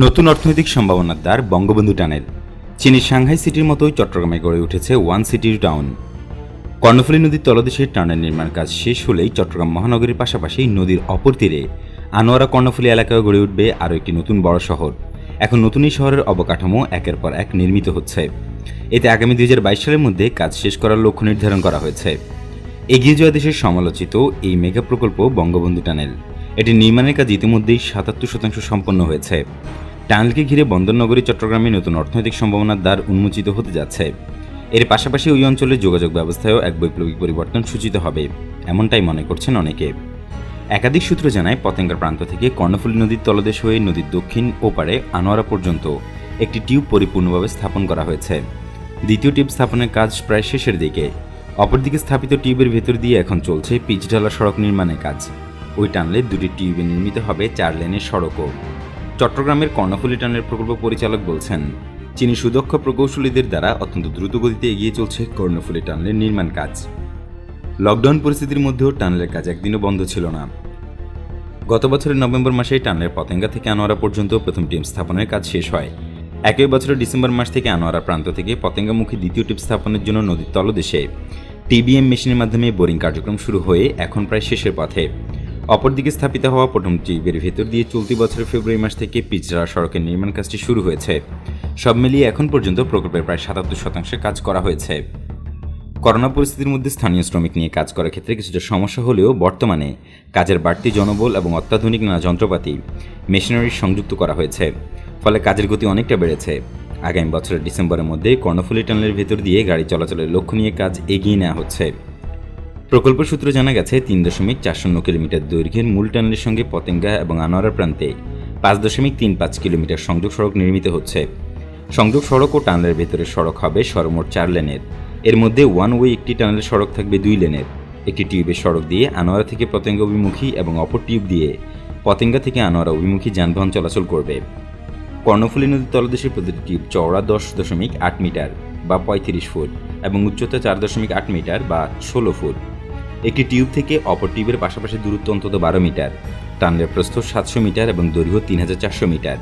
নতুন অর্থনৈতিক সম্ভাবনার দ্বার বঙ্গবন্ধু টানেল। চীনের সাংহাই সিটির মতোই চট্টগ্রামে গড়ে উঠেছে ওয়ান সিটির টাউন। কর্ণফুলী নদীর তলদেশে টানেল নির্মাণ কাজ শেষ হলেই চট্টগ্রাম মহানগরীর পাশাপাশি নদীর অপর তীরে আনোয়ারা কর্ণফুলী এলাকায় গড়ে উঠবে আরও একটি নতুন বড় শহর। এখন নতুন এই শহরের অবকাঠামো একের পর এক নির্মিত হচ্ছে। এতে আগামী দুই হাজার বাইশ সালের মধ্যে কাজ শেষ করার লক্ষ্য নির্ধারণ করা হয়েছে। এগিয়ে যাওয়া দেশের সমালোচিত এই মেগা প্রকল্প বঙ্গবন্ধু টানেল। এটি নির্মাণের কাজ ইতিমধ্যেই সাতাত্তর শতাংশ সম্পন্ন হয়েছে। টানেলকে ঘিরে বন্দরনগরী, চট্টগ্রামে নতুন অর্থনৈতিক সম্ভাবনার দ্বার উন্মোচিত হতে যাচ্ছে। এর পাশাপাশি ওই অঞ্চলের যোগাযোগ ব্যবস্থায়ও এক বৈপ্লবিক পরিবর্তন সূচিত হবে, এমনটাই মনে করছেন অনেকে। একাধিক সূত্র জানায়, পতেঙ্গার প্রান্ত থেকে কর্ণফুলী নদীর তলদেশ হয়ে নদীর দক্ষিণ ওপারে আনোয়ারা পর্যন্ত একটি টিউব পরিপূর্ণভাবে স্থাপন করা হয়েছে। দ্বিতীয় টিউব স্থাপনের কাজ প্রায় শেষের দিকে। অপরদিকে স্থাপিত টিউবের ভেতর দিয়ে এখন চলছে পিচঢালা সড়ক নির্মাণের কাজ। ওই টানলে দুটি টিউবে নির্মিত হবে চার লেনের সড়কও। চট্টগ্রামের কর্ণফুলী টানেল প্রকল্প পরিচালক বলছেন চীনি সুদক্ষ প্রকৌশলীদের দ্বারা অত্যন্ত দ্রুত গতিতে এগিয়ে চলছে কর্ণফুলী টানেলের নির্মাণ কাজ। লকডাউন পরিস্থিতির মধ্যেও টানেলের কাজ একদিনও বন্ধ ছিল না। গত বছরের নভেম্বর মাসে টানেলের পতেঙ্গা থেকে আনোয়ারা পর্যন্ত প্রথম টিম স্থাপনের কাজ শেষ হয়। একই বছরের ডিসেম্বর মাস থেকে আনোয়ারা প্রান্ত থেকে পতেঙ্গামুখী দ্বিতীয় টিপ স্থাপনের জন্য নদীর তলদেশে টিবিএম মেশিনের মাধ্যমে বোরিং কার্যক্রম শুরু হয়ে এখন প্রায় শেষের পথে। অপরদিকে স্থাপিত হওয়া প্রথম টিউবের ভেতর দিয়ে চলতি বছরের ফেব্রুয়ারি মাস থেকে পিচড়া সড়কের নির্মাণ কাজটি শুরু হয়েছে। সব মিলিয়ে এখন পর্যন্ত প্রকল্পের প্রায় সাতাত্তর শতাংশে কাজ করা হয়েছে। করোনা পরিস্থিতির মধ্যে স্থানীয় শ্রমিক নিয়ে কাজ করার ক্ষেত্রে কিছুটা সমস্যা হলেও বর্তমানে কাজের বাড়তি জনবল এবং অত্যাধুনিক নানা যন্ত্রপাতি মেশিনারি সংযুক্ত করা হয়েছে, ফলে কাজের গতি অনেকটা বেড়েছে। আগামী বছরের ডিসেম্বরের মধ্যে কর্ণফুলী টানেলের ভেতর দিয়ে গাড়ি চলাচলের লক্ষ্য নিয়ে কাজ এগিয়ে নেওয়া হচ্ছে। প্রকল্প সূত্রে জানা গেছে, তিন দশমিক চার শূন্য কিলোমিটার দৈর্ঘ্যের মূল টানেলের সঙ্গে পতেঙ্গা এবং আনোয়ারা প্রান্তে পাঁচ দশমিক তিন পাঁচ কিলোমিটার সংযোগ সড়ক নির্মিত হচ্ছে। সংযোগ সড়ক ও টানেলের ভেতরের সড়ক হবে সর্বমোট চার লেনের। এর মধ্যে ওয়ান ওয়ে একটি টানেলের সড়ক থাকবে দুই লেনের। একটি টিউবের সড়ক দিয়ে আনোয়ারা থেকে পতেঙ্গা অভিমুখী এবং অপর টিউব দিয়ে পতেঙ্গা থেকে আনোয়ারা অভিমুখী যানবাহন চলাচল করবে। কর্ণফুলী নদীর তলদেশে প্রতিটি টিউব চওড়া দশ দশমিক আট মিটার বা পঁয়ত্রিশ ফুট এবং উচ্চতা চার দশমিক আট মিটার বা ষোলো ফুট। একটি টিউব থেকে অপর টিউবের পাশাপাশি দূরত্ব অন্তত বারো মিটার টানেলের প্রস্থ সাতশো মিটার এবং দৈর্ঘ্য তিন হাজার চারশো মিটার।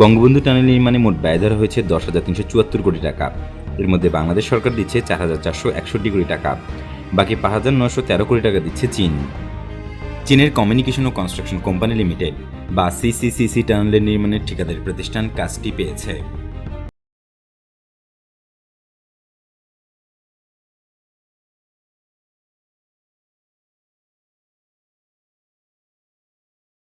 বঙ্গবন্ধু টানেল নির্মাণে মোট ব্যয় ধরা হয়েছে দশ হাজার তিনশো চুয়াত্তর কোটি টাকা। এর মধ্যে বাংলাদেশ সরকার দিচ্ছে চার হাজার চারশো একষট্টি কোটি টাকা। বাকি পাঁচ হাজার নশো তেরো কোটি টাকা দিচ্ছে চীন। চীনের কমিউনিকেশন ও কনস্ট্রাকশন কোম্পানি লিমিটেড, বা সিসিসিসি টানেলের নির্মাণের ঠিকাদারি প্রতিষ্ঠান কাজটি পেয়েছে।